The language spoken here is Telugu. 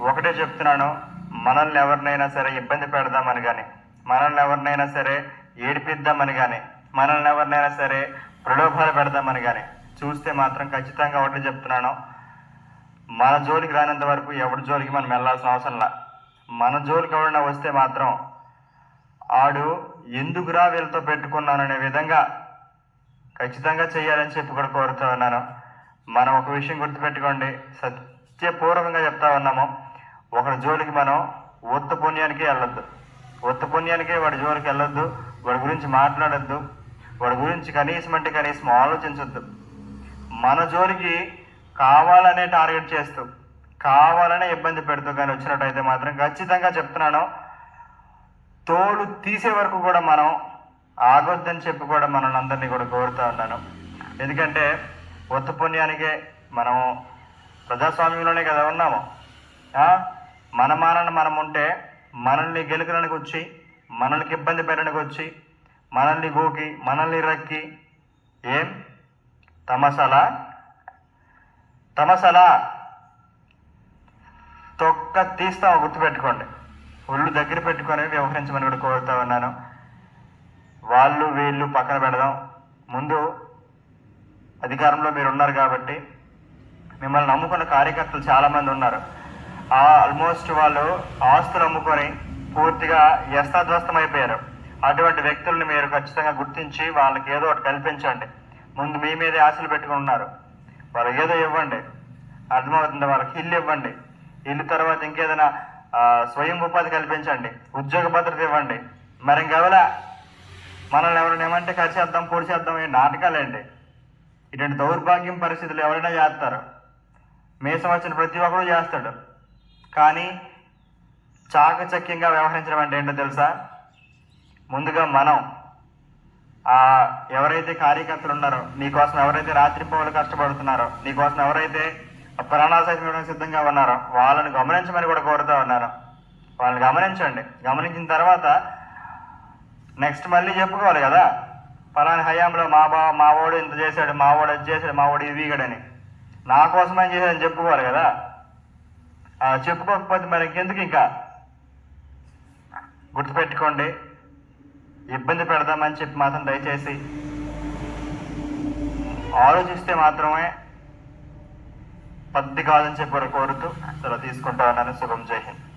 ఒకటే చెప్తున్నాను మనల్ని ఎవరినైనా సరే ఇబ్బంది పెడదామని కానీ మనల్ని ఎవరినైనా సరే ఏడిపిద్దామని కానీ మనల్ని ఎవరినైనా సరే ప్రలోభాలు పెడదామని కానీ చూస్తే మాత్రం ఖచ్చితంగా ఒకటే చెప్తున్నాను. మన జోలికి రానంత వరకు ఎవరి జోలికి మనం వెళ్ళాల్సిన అవసరంలా మన జోలికి ఎవరైనా వస్తే మాత్రం ఆడు ఎందుకురా వీళ్ళతో పెట్టుకున్నాననే విధంగా ఖచ్చితంగా చేయాలని చెప్పి కూడా కోరుతూ ఉన్నాను. మనం ఒక విషయం గుర్తుపెట్టుకోండి సత్యపూర్వకంగా చెప్తా ఉన్నాము. ఒకడి జోలికి మనం ఉత్త పుణ్యానికి వెళ్ళొద్దు. ఉత్త పుణ్యానికి వాడి జోలికి వెళ్ళొద్దు. వాడి గురించి మాట్లాడొద్దు. వాడి గురించి కనీసం అంటే కనీసం ఆలోచించొద్దు. మన జోలికి కావాలనే టార్గెట్ చేస్తూ కావాలనే ఇబ్బంది పెడుతూ కానీ వచ్చినట్టయితే మాత్రం ఖచ్చితంగా చెప్తున్నాను తోలు తీసే వరకు కూడా మనం ఆగొద్దని చెప్పి కూడా మనల్ని అందరినీ కూడా కోరుతూ ఉన్నాను. ఎందుకంటే ఉత్త పుణ్యానికే మనం ప్రజాస్వామ్యంలోనే కదా ఉన్నాము. మన మానని మనం ఉంటే మనల్ని గెలకడానికి వచ్చి మనల్ని ఇబ్బంది పెట్టడానికి వచ్చి మనల్ని గోకి మనల్ని రక్కి. ఏం? తమసల? తమసలా? తొక్క తీస్తాం గుర్తుపెట్టుకోండి. ఒళ్ళు దగ్గర పెట్టుకొని వ్యవహరించమని కూడా కోరుతా ఉన్నాను. వాళ్ళు వీళ్ళు పక్కన పెడదాం. ముందు అధికారంలో మీరు ఉన్నారు కాబట్టి మిమ్మల్ని నమ్ముకున్న కార్యకర్తలు చాలామంది ఉన్నారు. ఆల్మోస్ట్ వాళ్ళు ఆస్తులు అమ్ముకొని పూర్తిగా యస్తాధ్వస్తం అయిపోయారు అటువంటి వ్యక్తుల్ని మీరు ఖచ్చితంగా గుర్తించి వాళ్ళకి ఏదో ఒకటి కల్పించండి. ముందు మీ మీదే ఆశలు పెట్టుకుని ఉన్నారు. వాళ్ళకి ఏదో ఇవ్వండి. అర్థమవుతుంది? వాళ్ళకి ఇల్లు ఇవ్వండి. ఇల్లు తర్వాత ఇంకేదైనా స్వయం ఉపాధి కల్పించండి. ఉద్యోగ భద్రత ఇవ్వండి. మరి ఇంకెవలా? మనల్ని ఎవరైనా ఏమంటే కరిచేద్దాం పొడిచేద్దాం ఈ నాటకాలండి. ఇటువంటి దౌర్భాగ్యం పరిస్థితులు ఎవరైనా చేస్తారు. మీసం వచ్చిన ప్రతి ఒక్కరు చేస్తాడు. కానీ చాకచక్యంగా వ్యవహరించడం అంటే ఏంటో తెలుసా? ముందుగా మనం ఆ ఎవరైతే కార్యకర్తలు ఉన్నారో నీకోసం ఎవరైతే రాత్రిపూలు కష్టపడుతున్నారో నీకోసం ఎవరైతే ప్రాణాలు సైతం సిద్ధంగా ఉన్నారో వాళ్ళని గమనించమని కూడా కోరుతూ ఉన్నారు వాళ్ళని గమనించండి. గమనించిన తర్వాత నెక్స్ట్ మళ్ళీ చెప్పుకోవాలి కదా. పలాని హయాంలో మా బా మా వాడు ఇంత చేశాడు మా వాడు అది చేశాడు మా వాడు ఇది వీగడని. నా కోసమని చేశాడని చెప్పుకోవాలి కదా. చెప్పుకోకపోతే మరి ఇంకెందుకు ఇంకా? గుర్తుపెట్టుకోండి ఇబ్బంది పెడదామని చెప్పి మాత్రం దయచేసి ఆలోచిస్తే మాత్రమే పద్ధతి కాదని చెప్పి కోరుతూ చాలా తీసుకుంటా ఉన్నాను. శుభం జై హింద్.